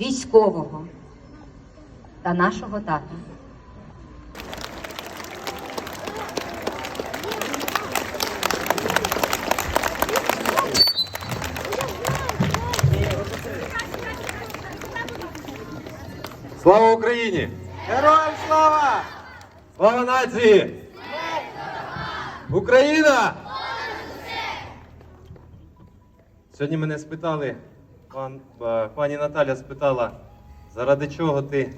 військового та нашого тата. Слава Україні! Героям слава! Слава нації! Україна! Сьогодні мене спитали, пан, е, пані Наталя спитала, заради чого ти?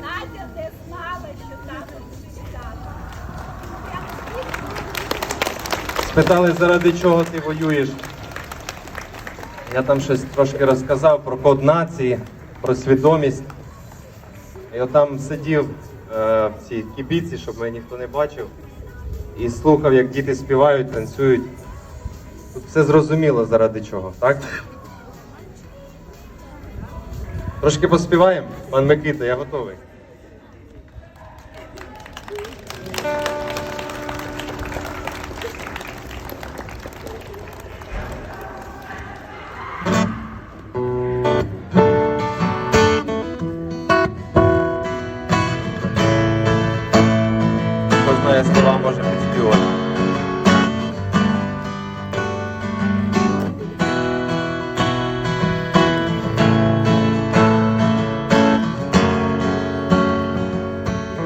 Надя не знала, що тато святкувати. Спитали, заради чого ти воюєш. Я там щось трошки розказав про код нації, про свідомість. От там сидів е, в цій кібіці, щоб мене ніхто не бачив, і слухав, як діти співають, танцюють. Тут все зрозуміло заради чого, так? Трошки поспіваємо, пан Микита, я готовий. Знає слова, може підспівати.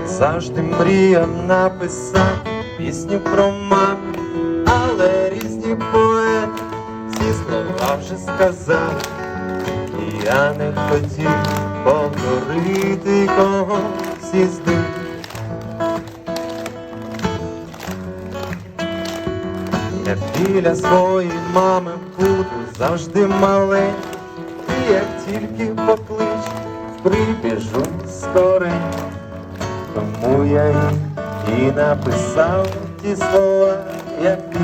Завжди мріяв написати пісню про маму, але різні поети всі слова вже сказали. І я не хотів повторити когось із них. Я біля своєї мами буду завжди маленький, і як тільки поклич, прибіжу скоренько. Тому я їй і написав ті слова, які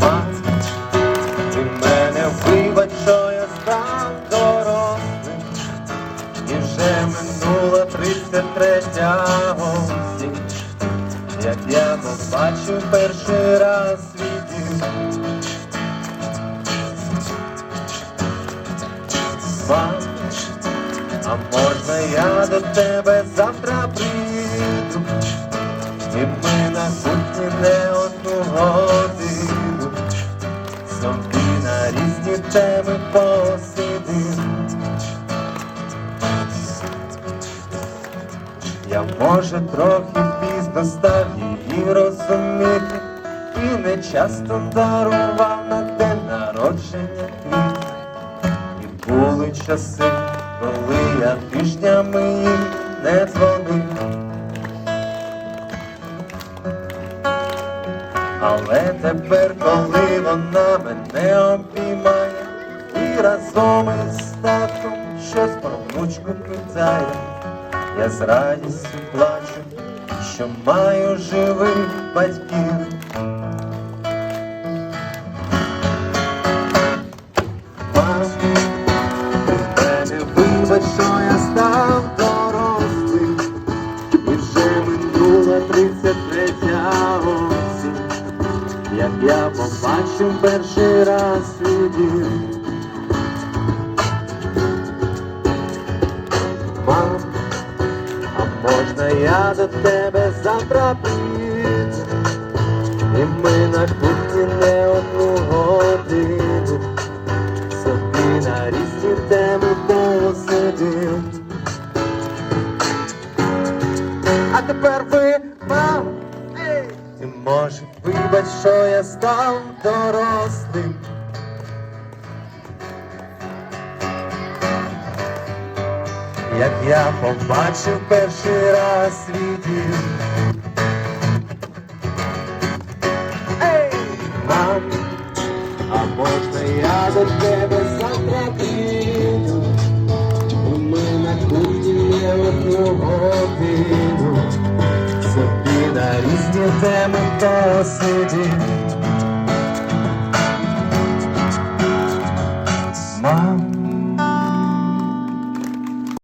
Мам, ти мене вибач, я побачив перший раз свій дім. Мам, а можна я до тебе завтра прийду, і ми на кухні не одну годину, собі на різні теми посидим. Я може трохи пізно став її розуміти, і не часто дарував на день народження квіт. І були часи, коли я тижнями їй не дзвонив. Але тепер, коли вона мене обіймає, і разом із татком щось про внучку питає, я з радістю плачу, що маю живих батьків. Мене вибач, що став дорослим, і вже минула 33 осінь, як я побачив перший раз свій дім. Можна я до тебе завтра прийду, і ми на кухні не одну годину собі на різні теми посидим. А тепер ви, ей, ти може вибач, що я став дорослим. Як я побачив перший раз дім. Ей, мам, а можна я до тебе завтра піду? Ми на кухні не одну годину, собі на різні теми посидім.